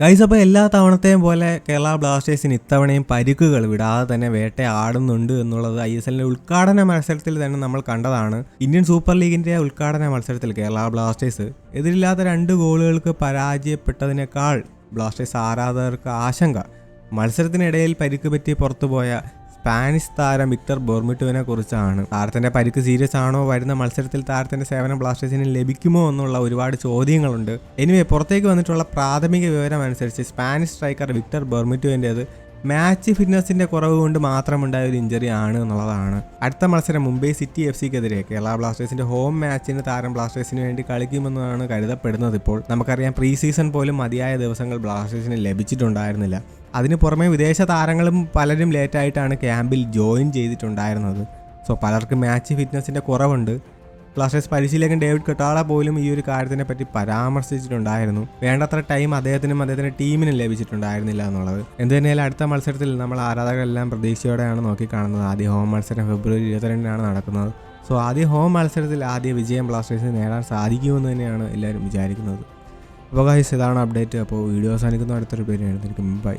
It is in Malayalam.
ഗൈസ് അപ്പോൾ എല്ലാ തവണത്തെയും പോലെ കേരള ബ്ലാസ്റ്റേഴ്സിന് ഇത്തവണയും പരിക്കുകൾ വിടാതെ തന്നെ വേട്ട ആടുന്നുണ്ട് എന്നുള്ളത് ഐ എസ് എല്ലിന്റെ ഉദ്ഘാടന മത്സരത്തിൽ തന്നെ നമ്മൾ കണ്ടതാണ്. ഇന്ത്യൻ സൂപ്പർ ലീഗിന്റെ ഉദ്ഘാടന മത്സരത്തിൽ കേരള ബ്ലാസ്റ്റേഴ്സ് എതിരില്ലാത്ത രണ്ട് ഗോളുകൾക്ക് പരാജയപ്പെട്ടതിനേക്കാൾ ബ്ലാസ്റ്റേഴ്സ് ആരാധകർക്ക് ആശങ്ക. മത്സരത്തിനിടയിൽ പരിക്ക് പറ്റി പുറത്തുപോയ സ്പാനിഷ് താരം വിക്ടർ ബോർമിറ്റുവിനെ കുറിച്ചാണ്. താരത്തിന്റെ പരിക്ക് സീരിയസ് ആണോ? വരുന്ന മത്സരത്തിൽ താരത്തിന്റെ സേവനം ബ്ലാസ്റ്റേഴ്സിന് ലഭിക്കുമോ എന്നുള്ള ഒരുപാട് ചോദ്യങ്ങളുണ്ട്. എനിവേ പുറത്തേക്ക് വന്നിട്ടുള്ള പ്രാഥമിക വിവരം അനുസരിച്ച് സ്പാനിഷ് സ്ട്രൈക്കർ വിക്ടർ ബോർമിറ്റുവിന്റെത് മാച്ച് ഫിറ്റ്നസിന്റെ കുറവ് കൊണ്ട് മാത്രം ഉണ്ടായ ഒരു ഇഞ്ചറി ആണ് എന്നുള്ളതാണ്. അടുത്ത മത്സരം മുംബൈ സിറ്റി എഫ് സിക്കെതിരെ കേരള ബ്ലാസ്റ്റേഴ്സിന്റെ ഹോം മാച്ചിന് താരം ബ്ലാസ്റ്റേഴ്സിന് വേണ്ടി കളിക്കുമെന്നാണ് കരുതപ്പെടുന്നത് ഇപ്പോൾ. നമുക്കറിയാം പ്രീ സീസൺ പോലും മതിയായ ദിവസങ്ങൾ ബ്ലാസ്റ്റേഴ്സിന് ലഭിച്ചിട്ടുണ്ടായിരുന്നില്ല. അതിന് പുറമെ വിദേശ താരങ്ങളും പലരും ലേറ്റായിട്ടാണ് ക്യാമ്പിൽ ജോയിൻ ചെയ്തിട്ടുണ്ടായിരുന്നത്. സോ പലർക്കും മാച്ച് ഫിറ്റ്നസിന്റെ കുറവുണ്ട്. ബ്ലാസ്റ്റേഴ്സ് പരിശീലകൻ ഡേവിഡ് കെട്ടാള പോലും ഈ ഒരു കാര്യത്തിനെ പറ്റി പരാമർശിച്ചിട്ടുണ്ടായിരുന്നു. വേണ്ടത്ര ടൈം അദ്ദേഹത്തിനും അദ്ദേഹത്തിന്റെ ടീമിനും ലഭിച്ചിട്ടുണ്ടായിരുന്നില്ല എന്നുള്ളത്. എന്ത് തന്നെയാലും അടുത്ത മത്സരത്തിൽ നമ്മൾ ആരാധകരെല്ലാം പ്രതീക്ഷയോടെയാണ് നോക്കിക്കാണുന്നത്. ആദ്യ ഹോം മത്സരം ഫെബ്രുവരി ഇരുപത്തിരണ്ടിനാണ് നടക്കുന്നത്. സോ ആദ്യ ഹോം മത്സരത്തിൽ ആദ്യ വിജയം ബ്ലാസ്റ്റേഴ്സിന് നേടാൻ സാധിക്കുമെന്ന് തന്നെയാണ് എല്ലാവരും വിചാരിക്കുന്നത്. അപ്പോൾ ഗൈസ് ഇതാണ് അപ്ഡേറ്റ് അപ്പോൾ വീഡിയോ അവസാനിക്കുന്ന. അടുത്തൊരു പേര് എഴുതിയിരിക്കും ബൈ